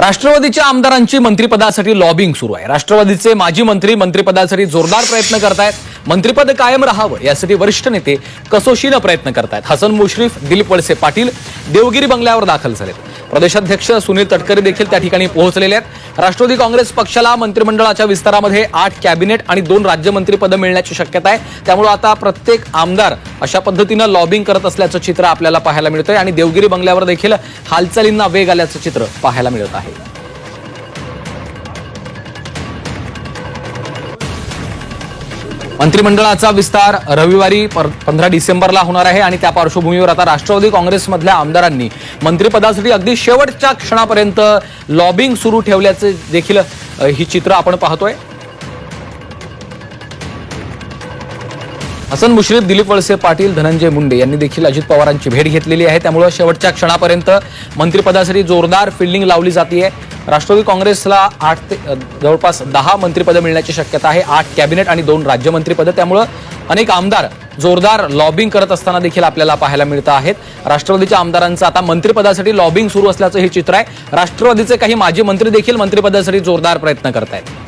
राष्ट्रवादीच्या आमदारांची मंत्रिपदासाठी लॉबिंग सुरू आहे. राष्ट्रवादीचे माजी मंत्री मंत्रिपदासाठी जोरदार प्रयत्न करतायत. मंत्रिपद कायम राहावं यासाठी वरिष्ठ नेते कसोशीनं प्रयत्न करतायत. हसन मुश्रीफ दिलीप वळसे पाटील देवगिरी बंगल्यावर दाखल झालेत. प्रदेशाध्यक्ष सुनील तटकरे देखील त्या ठिकाणी पोहोचलेले आहेत. राष्ट्रवादी काँग्रेस पक्षाला मंत्रिमंडळाच्या विस्तारामध्ये आठ कॅबिनेट आणि दोन राज्यमंत्रीपदं मिळण्याची शक्यता आहे. त्यामुळे आता प्रत्येक आमदार अशा पद्धतीनं लॉबिंग करत असल्याचं चित्र आपल्याला पाहायला मिळतंय आणि देवगिरी बंगल्यावर देखील हालचालींना वेग आल्याचं चित्र पाहायला मिळत आहे. मंत्रिमंडळाचा विस्तार रविवारी पंधरा डिसेंबरला होणार आहे आणि त्या पार्श्वभूमीवर आता राष्ट्रवादी काँग्रेसमधल्या आमदारांनी मंत्रिपदासाठी अगदी शेवटच्या क्षणापर्यंत लॉबिंग सुरू ठेवल्याचे देखील ही चित्र आपण पाहतोय. हसन मुश्रीफ दिलीप वळसे पाटील धनंजय मुंडे यांनी देखील अजित पवारांची भेट घेतलेली आहे. त्यामुळे शेवटच्या क्षणापर्यंत मंत्रिपदासाठी जोरदार फिल्डिंग लावली जाते राष्ट्रवादी काँग्रेसला आठ ते जवळपास दहा मंत्रिपदं मिळण्याची शक्यता आहे. आठ कॅबिनेट आणि दोन राज्यमंत्रीपदं त्यामुळं अनेक आमदार जोरदार लॉबिंग करत असताना देखील आपल्याला पाहायला मिळत आहेत. राष्ट्रवादीच्या आमदारांचं आता मंत्रिपदासाठी लॉबिंग सुरू असल्याचं हे चित्र आहे. राष्ट्रवादीचे काही माजी मंत्री देखील मंत्रिपदासाठी जोरदार प्रयत्न करत आहेत